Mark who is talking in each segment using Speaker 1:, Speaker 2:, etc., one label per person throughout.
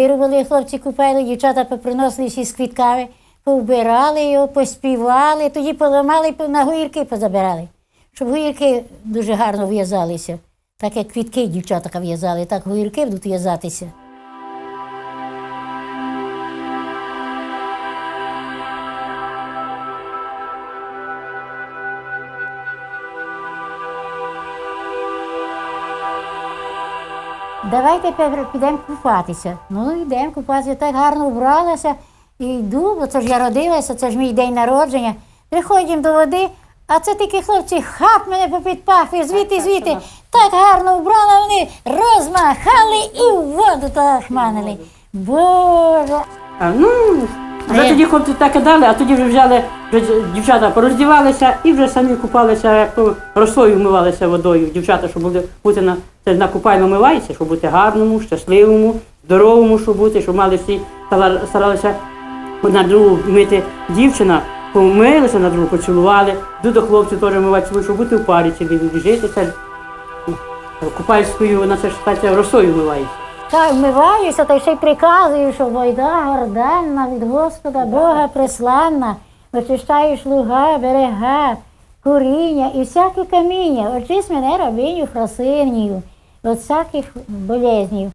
Speaker 1: виробили хлопці купили, дівчата поприносили всі з квітками, повбирали його, поспівали, тоді поламали, на гуїрки позабирали. Щоб гуїрки дуже гарно в'язалися. Так як квітки дівчата в'язали, так гуїрки будуть в'язатися. Давайте підемо купатися. Ну, йдемо купатися, так гарно вбралася. І йду, бо це ж я родилася, це ж мій день народження. Приходимо до води, а це такі хлопці хап мене попід пахви, звідти, звідти. Так гарно вбрала, вони розмахали і в воду так манили. Боже.
Speaker 2: А, ну, вже
Speaker 1: Е.
Speaker 2: тоді хлопці так і дали, а тоді вже взяли, вже дівчата пороздівалися і вже самі купалися, як то росою вмивалися водою. Дівчата, щоб були, бути на, це на купальну вмивається, щоб бути гарному, щасливому, здоровому, щоб бути, щоб мали всі старалися одна другу вмити дівчина, помилися на другу, поцілували, йду до хлопців теж вмивати, щоб бути в парі, чи житися. Купальською, на це ж стаття росою вмивається.
Speaker 1: Так, вмиваюся, та ще й приказую, що войда горданна від Господа Бога присланна, очищаєш луга, берега, куріння і всяке каміння. Очись мене рабиню Фросинію, від всяких болезнів.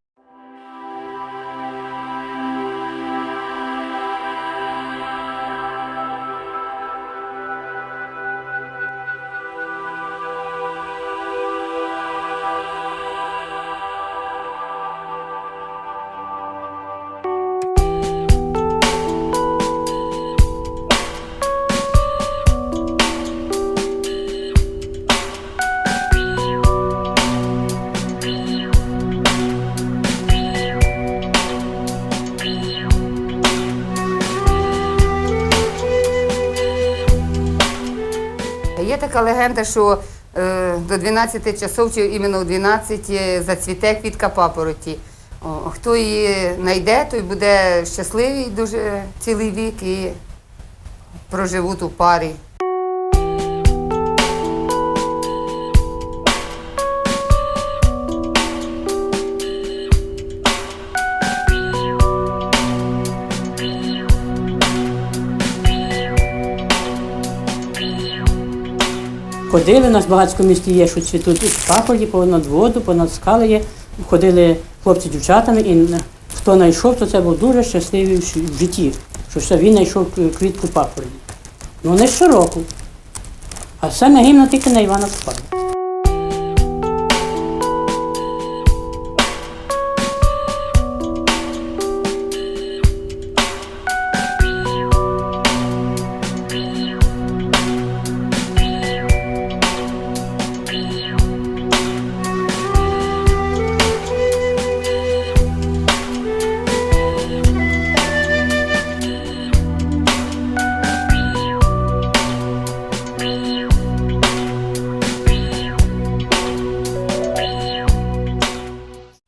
Speaker 3: Така легенда, що е, до 12 часов, чи іменно о 12 е, зацвіте квітка папороті. О, хто її знайде, той буде щасливий дуже цілий вік і проживуть у парі.
Speaker 2: Ходили, у нас в Багацькому місті є, що цвітуть і паході, понад воду, понад скали є. Ходили хлопці дівчатами, і хто знайшов, то це був дуже щасливий в житті, що все він знайшов квітку пахолі. Ну не щороку. А саме гімна тільки на Івана Купала.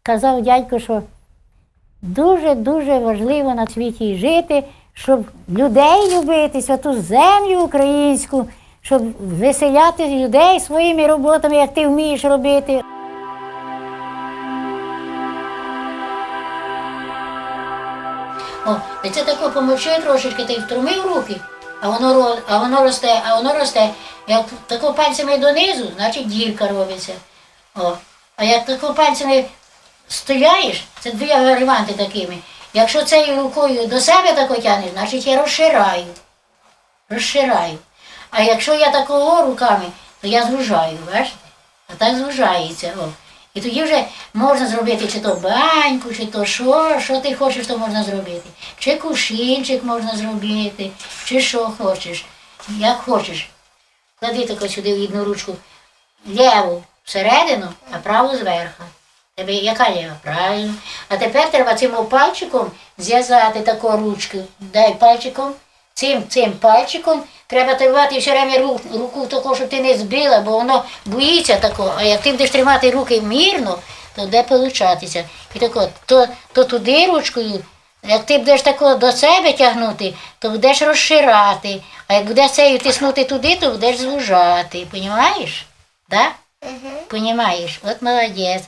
Speaker 1: Казав дядько, що дуже-дуже важливо на світі жити, щоб людей любити, святу землю українську, щоб веселяти людей своїми роботами, як ти вмієш робити. І це тако помовчи трошечки, ти втримив руки, а воно, а воно росте, а воно росте. Як тако пальцями донизу, значить дірка робиться. О. А як тако пальцями стояєш, це дві варіанти такими. Якщо цією рукою до себе тако тягнеш, значить я розшираю. Розшираю. А якщо я такого руками, то я звужаю, бачите? А так звужається. О. І тоді вже можна зробити чи то баньку, чи то що, що ти хочеш, то можна зробити. Чи кушинчик можна зробити, чи що хочеш, як хочеш. Клади тако сюди в одну ручку ліву всередину, а праву зверху. Яка ліва? Правильно. А тепер треба цим пальчиком зв'язати таку ручку. Дай пальчиком, цим цим пальчиком треба тримати все время руку, руку таку, щоб ти не збила, бо воно боїться такого. А як ти будеш тримати руки мірно, то де получатися. І тако, то, то туди ручкою, як ти будеш тако до себе тягнути, то будеш розширати. А як будеш цею тиснути туди, то будеш звужати. Понімаєш? Да? Понімаєш? От молодець.